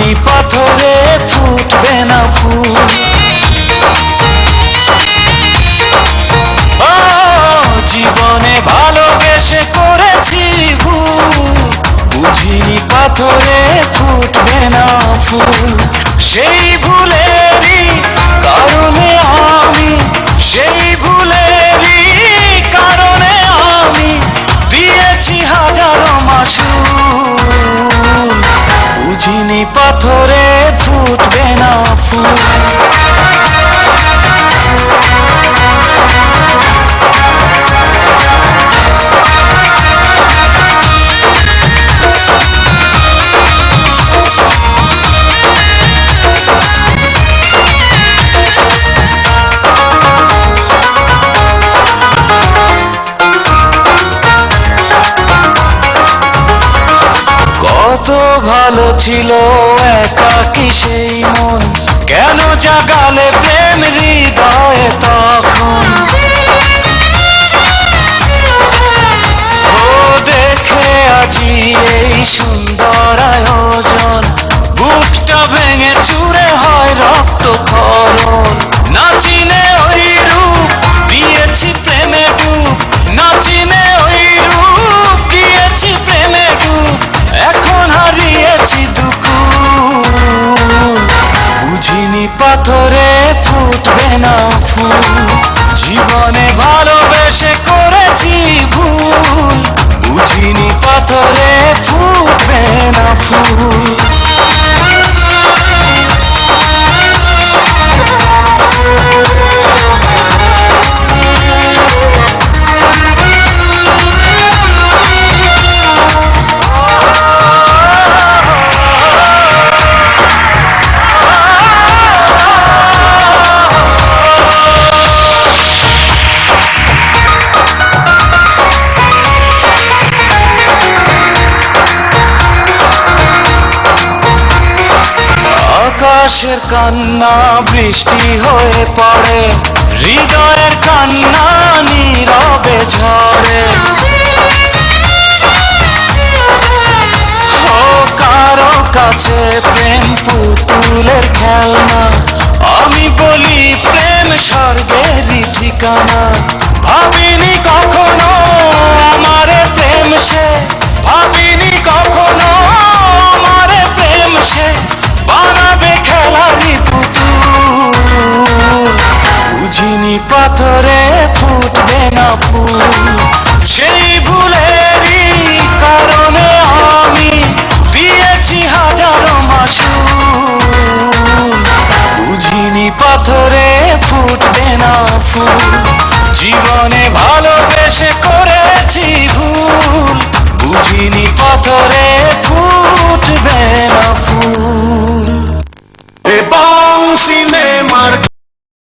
நீ পাথরে ভালো ছিল একা কি সেই মন? কেন জাগালে প্রেম পাথরে ফুটবে না ফুল। জীবনে ভালোবেসে করেছি ভুল। আকাশের কান্না, বৃষ্টি হয়ে পড়ে। হৃদয়ের কান্না নীরবে ঝরে। ও কারও কাছে প্রেম পুতুলের খেলনা। আমি বলি প্রেম স্বর্গের ঠিকানা। ভাবিনি কখনো আমারে প্রেম সে। ভাবিনি কখনো আমারে প্রেম সে। বানা সেই ভুলেরই আমি দিয়েছি হাজারো মাসু বুঝিনি পাথরে ফুটবে না ফুল, জীবনে ভালোবেসে করেছি ভুল। বুঝিনি পাথরে